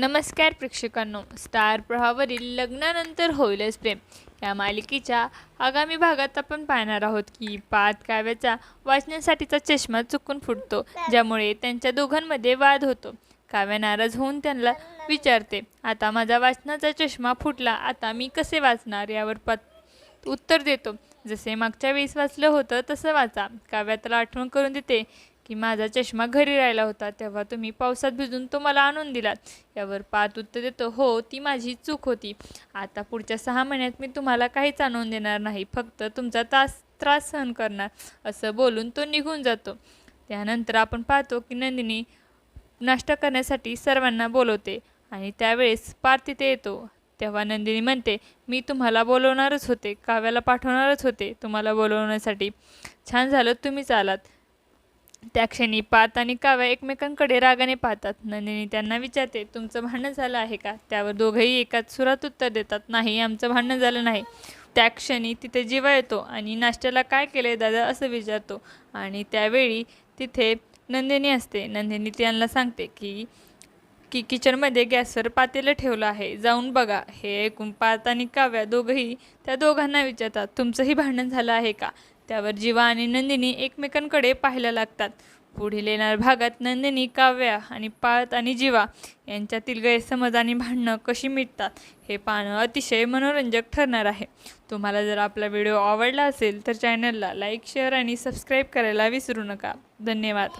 नमस्कार प्रेक्षकांनो. स्टार प्रवाहावरील लग्नानंतर होईलच प्रेम. या मालिकेच्या आगामी भागात आपण पाहणार आहोत की पाच काव्याचा वाचण्यासाठीचा चष्मा चुकून फुटतो ज्यामुळे त्यांच्या दोघांमध्ये वाद होतो. काव्या नाराज होऊन त्यांना विचारते आता माझा वाचनाचा चष्मा फुटला आता मी कसे वाचणार यावर पत उत्तर देतो जसे मागच्या वेळेस वाचलं होतं तसं वाचा. काव्या त्याला आठवण करून देते की माझा चष्मा घरी राहिला होता तेव्हा तुम्ही पावसात भिजून तो मला आणून दिलात. यावर पात उत्तर देतो हो ती माझी चूक होती. आता पुढच्या सहा महिन्यात मी तुम्हाला काहीच आणून देणार नाही फक्त तुमचा तास त्रास सहन करणार. असं बोलून तो निघून जातो. त्यानंतर आपण पाहतो की नंदिनी नाश्ता करण्यासाठी सर्वांना बोलवते आणि त्यावेळेस पार्थ तिथे येतो. तेव्हा नंदिनी म्हणते मी तुम्हाला बोलवणारच होते काव्याला पाठवणारच होते तुम्हाला बोलवण्यासाठी. छान झालं तुम्हीच आलात. त्या क्षणी पात आणि काव्या एकमेकांकडे रागाने पाहतात. नंदिनी त्यांना विचारते तुमचं भांडण झालं आहे का त्यावर दोघंही एकाच सुरात उत्तर देतात नाही आमचं भांडण झालं नाही. त्या क्षणी तिथे जीवा येतो आणि नाश्त्याला काय केलं दादा असं विचारतो. आणि त्यावेळी तिथे नंदिनी असते. नंदिनी त्यांना सांगते की की किचनमध्ये गॅसवर पातेलं ठेवलं आहे. जाऊन बघा. हे ऐकून पात आणि काव्या दोघंही त्या दोघांना विचारतात तुमचंही भांडण झालं आहे का? त्यावर जीवा आणि नंदिनी एकमेकांकडे पाहायला लागतात. पुढील येणार भागात नंदिनी काव्या आणि पाळत आणि जीवा यांच्यातील गैरसमज आणि भांडणं कशी मिटतात हे पाहणं अतिशय मनोरंजक ठरणार आहे. तुम्हाला जर आपला व्हिडिओ आवडला असेल तर चॅनलला लाईक शेअर आणि सबस्क्राईब करायला विसरू नका. धन्यवाद.